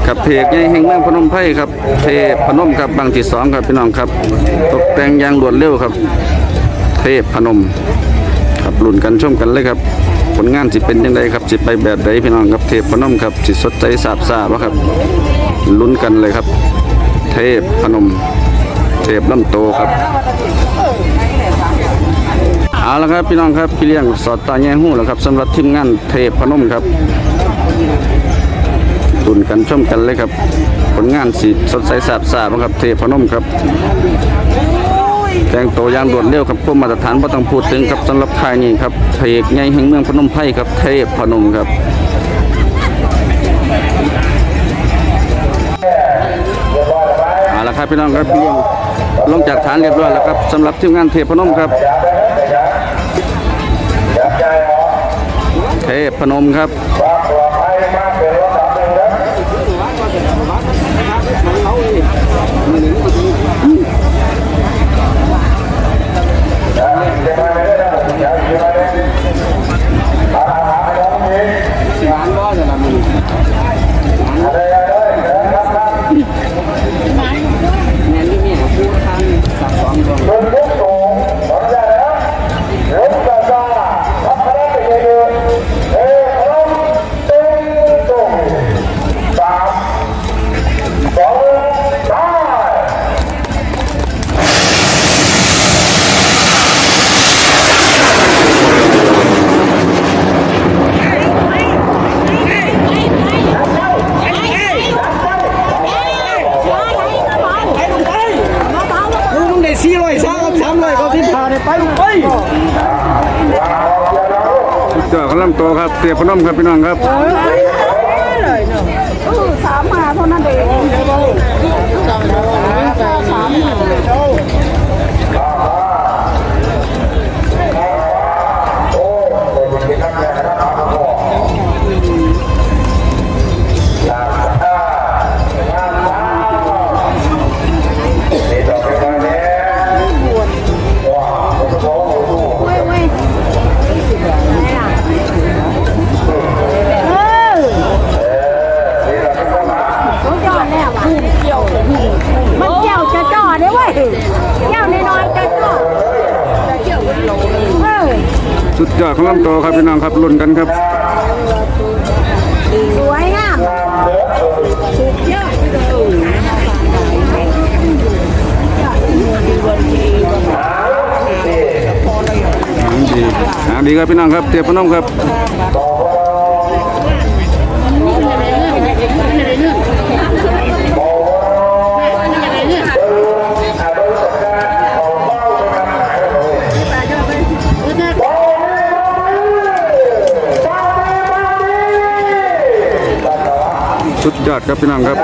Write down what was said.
นี่ครับเพใหญ่แห่งเมืองพนมไพรครับ เทพพนมครับบางที่สองครับพี่น้องครับ ตกแต่งอย่างรวดเร็วครับ เทพพนม ครับลุ้นกันชมกันเลยครับ ผลงานสิเป็นยังไงครับสิไปแบบใดพี่น้องครับเทพพนมครับสิสดใจสาบซาวะครับลุ้นกันเลยครับ เทพพนม เทพลำโตครับเอาละครับพี่น้องครับพี่เลี้ยงสอดตาแง่หูแล้วครับสำหรับทีมงานเทพพนมครับ ตุนกันชมกันเลยครับ ผลงานสีสดใสสาบสาบครับ เทพพนมครับแต่งตัวอย่างรวดเร็วครับพวกมาตรฐานบ่ต้องพูดถึงครับสำหรับค่ายนี้ครับเพกใหญ่แห่งเมืองพนมไพรครับเทพพนมครับเอาละครับพี่น้องครับพี่เลี้ยงลงจากฐานเรียบร้อยแล้วครับสำหรับทีมงานเทพพนมครับ เทพพนมครับ ลู อยก็ที่ผ่านไปลูกไปสุดยอดของโตครับเสียพนมครับพี่น้องครับสามมาเท่านั้นเองสามัน สุดยอดของลำตัวครับพี่น้องครับลุ้นกันครับ สวยงามเยอะดีอ่าดีครับพี่น้องครับเทพพนมครับ สุดยอดครับพี่น้องครับ